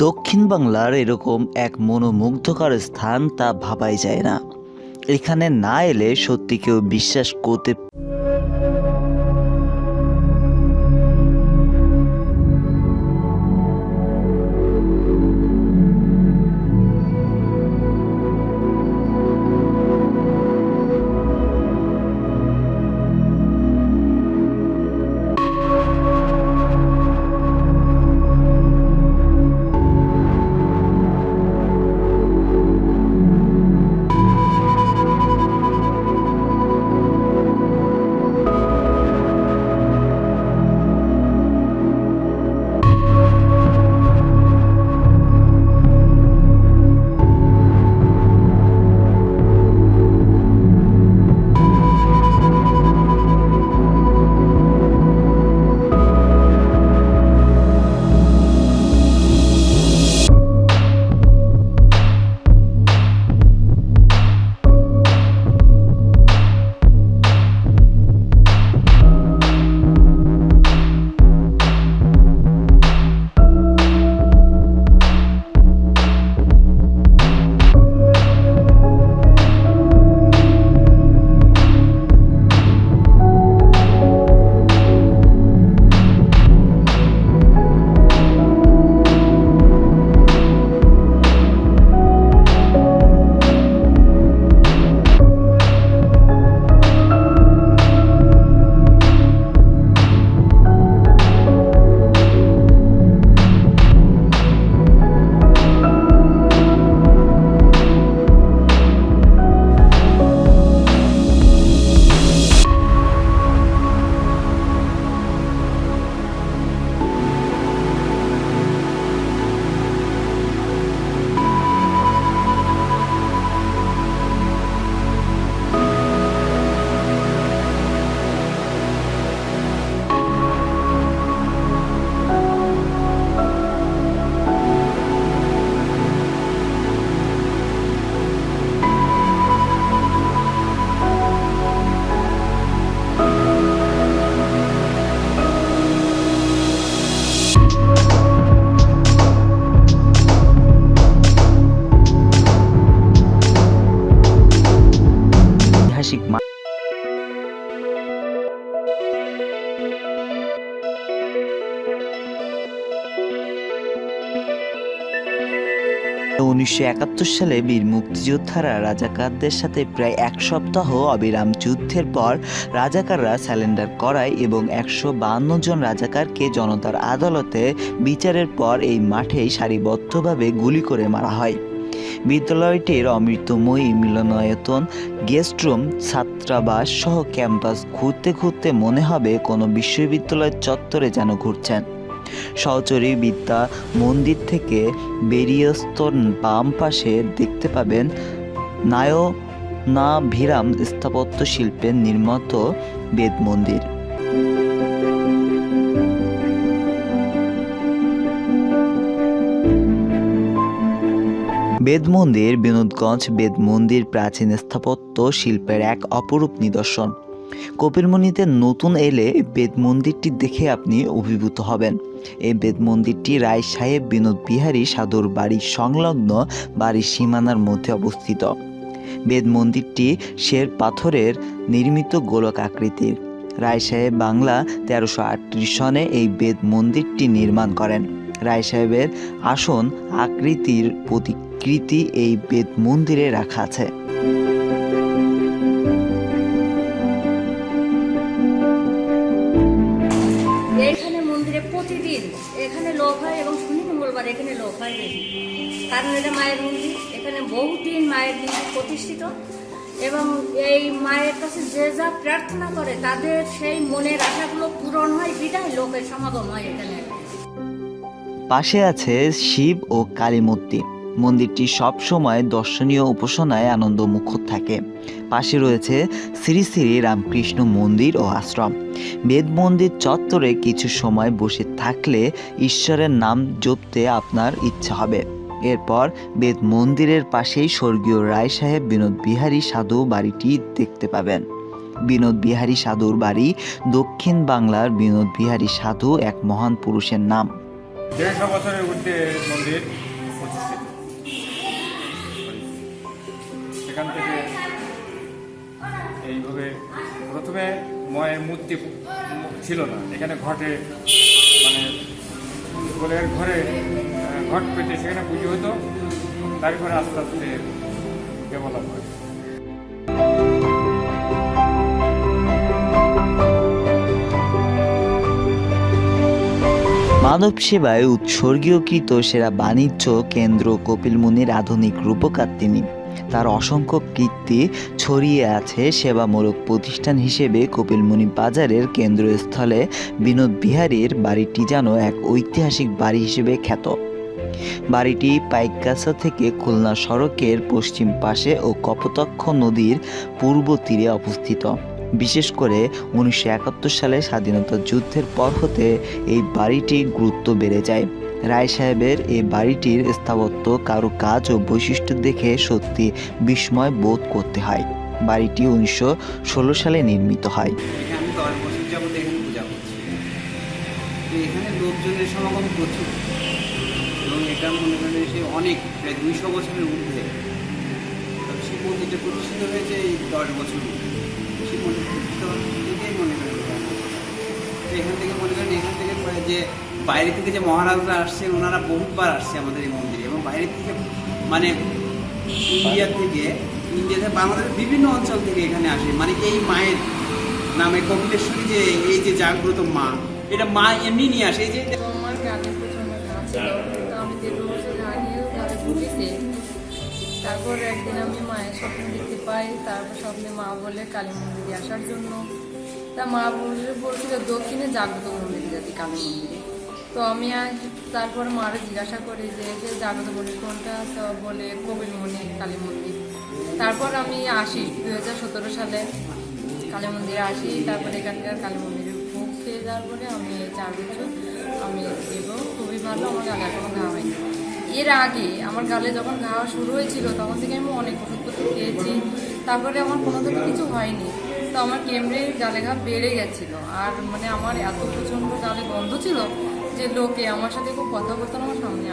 দক্ষিণ বাংলার এরকম এক মনোমুগ্ধকর স্থান তা ভাবাই যায় না। এখানে না এলে সত্যি কেউ বিশ্বাস করতে ঐতিহাসিক মা- উনিশশো একাত্তর সালে বীর মুক্তিযোদ্ধারা রাজাকারদের সাথে প্রায় এক সপ্তাহ অবিরাম যুদ্ধের পর রাজাকাররা স্যালেন্ডার করায় এবং একশো বাহান্ন জন রাজাকারকে জনতার আদালতে বিচারের পর এই মাঠেই সারিবদ্ধভাবে গুলি করে মারা হয়। বিদ্যালয়টির অমৃতময়ী মিলনায়তন, গেস্ট রুম, ছাত্রাবাস সহ ক্যাম্পাস ঘুরতে ঘুরতে মনে হবে কোনো বিশ্ববিদ্যালয়ের চত্বরে যেন ঘুরছেন। সহচরী বিদ্যা মন্দির থেকে বেরিয়স্তর বাম পাশে দেখতে পাবেন নায়নাভিরাম স্থাপত্য শিল্পের নির্মিত বেদ মন্দির বেদ মন্দির বিনোদগঞ্জ বেদ মন্দির প্রাচীন স্থাপত্য শিল্পের এক অপরূপ নিদর্শন। কপিলমণিতে নতুন এলে বেদ মন্দিরটি দেখে আপনি অভিভূত হবেন। এই বেদ মন্দিরটি রায় সাহেব বিনোদ বিহারী সাধুর বাড়ির সংলগ্ন বাড়ির সীমানার মধ্যে অবস্থিত। বেদ মন্দিরটি শের পাথরের নির্মিত গোলক আকৃতির। রায় সাহেব বাংলা তেরোশো সনে এই বেদ মন্দিরটি নির্মাণ করেন। রায় সাহেবের আসন আকৃতির প্রতিকৃতি এই বেদ মন্দিরে রাখা আছে। এইখানে মন্দিরে প্রতিদিন এখানে লোক এবং শনি মঙ্গলবার এখানে লোক কারণ এটা মায়ের মন্দির, এখানে বহুদিন মায়ের মন্দির প্রতিষ্ঠিত এবং এই মায়ের কাছে যে যা প্রার্থনা করে তাদের সেই মনের আশাগুলো পূরণ হয়, বিদায় লোকের সমাগম হয় এখানে। পাশে আছে শিব ও কালী মূর্তি মন্দিরটি সব সময় দর্শনীয় উপাসনায় আনন্দমুখ থাকে। পাশে রয়েছে শ্রী শ্রী রামকৃষ্ণ মন্দির ও আশ্রম। বেদ মন্দির চত্বরে কিছু সময় বসে থাকলে ঈশ্বরের নাম জপতে আপনার ইচ্ছা হবে। এরপর বেদ মন্দিরের পাশেই স্বর্গীয় রায় সাহেব বিনোদ বিহারী সাধু বাড়িটি দেখতে পাবেন। বিনোদ বিহারী সাধুর বাড়ি দক্ষিণ বাংলার বিনোদ বিহারী সাধু এক মহান পুরুষের নাম। দেড়শো বছরের ঊর্ধ্বে মন্দির প্রতিষ্ঠিত। সেখান থেকে এইভাবে প্রথমে মায়ের মূর্তি ছিল না। এখানে ঘটে মানে গোলের ঘরে ঘট পেতে সেখানে পুজো হতো। তারপরে আস্তে আস্তে ডেভেলপ হয় মানব সেবায় উৎসর্গীয়কৃত সেরা বাণিজ্য কেন্দ্র কপিলমুনির আধুনিক রূপকার তিনি। তার অসংখ্য কীর্তি ছড়িয়ে আছে সেবামূলক প্রতিষ্ঠান হিসেবে কপিলমুনি বাজারের কেন্দ্রস্থলে বিনোদ বিহারীর বাড়িটি যেন এক ঐতিহাসিক বাড়ি হিসেবে খ্যাত। বাড়িটি পাইকগাছা থেকে খুলনা সড়কের পশ্চিম পাশে ও কপোতাক্ষ নদীর পূর্ব তীরে অবস্থিত। বিশেষ করে উনিশশো একাত্তর সালে স্বাধীনতা যুদ্ধের পর হতে এই বাড়িটির গুরুত্ব বেড়ে যায়। রায় সাহেবের এই বাড়িটির স্থাপত্য কারও কাজ ও বৈশিষ্ট্য দেখে সত্যি বিস্ময় বোধ করতে হয়। বাড়িটি উনিশশো ষোলো সালে নির্মিত হয়। অনেক, প্রায় দুইশো বছরের ঊর্ধ্বে। প্রতিষ্ঠিত হয়েছে এই দশ বছর মনে করেন তো এখান থেকে মনে করেন, এখান থেকে যে বাইরে থেকে যে মহারাজরা আসছে ওনারা বহুতবার আসছে আমাদের এই মন্দিরে এবং বাইরে থেকে মানে ইন্ডিয়া থেকে ইন্ডিয়া থেকে বাংলাদেশের বিভিন্ন অঞ্চল থেকে এখানে আসে। মানে এই মায়ের নামে কপিলেশ্বরী যে, এই যে জাগ্রত মা, এটা মা এমনি নিয়ে আসে। এই যে আমার তারপর একদিন আমি মায়ের স্বপ্ন দেখতে পাই তারপর স্বপ্নে মা বলে কালী মন্দিরে আসার জন্য। তা মা বলে বলছিল, দক্ষিণে জাগ্রত মন্দিরে যাতে কালী মন্দিরে তো আমি আজ তারপর মারা জিজ্ঞাসা করি যে জাগ্রত মন্দির কোনটা? তো বলে কবির মন্দির কালী মন্দির তারপর আমি আসি দু হাজার সতেরো সালে কালী মন্দিরে আসি। তারপরে এখানকার কালী মন্দিরে ভোগ খেয়ে যাওয়ার পরে আমি চার বছর আমি এবং খুবই ভালো, আমার এখনও ঘা হয়নি। এর আগে আমার গালে যখন ঘা শুরু হয়েছিল, তখন থেকে আমি অনেক ওষুধপত্র খেয়েছি। তারপরে আমার কোনো দিকে কিছু হয়নি। তো আমার কেমড়ে গালে ঘা বেড়ে গেছিল? আর মানে আমার এত প্রচণ্ড গালে গন্ধ ছিল যে লোকে আমার সাথে খুব কথা বলতো আমার সামনে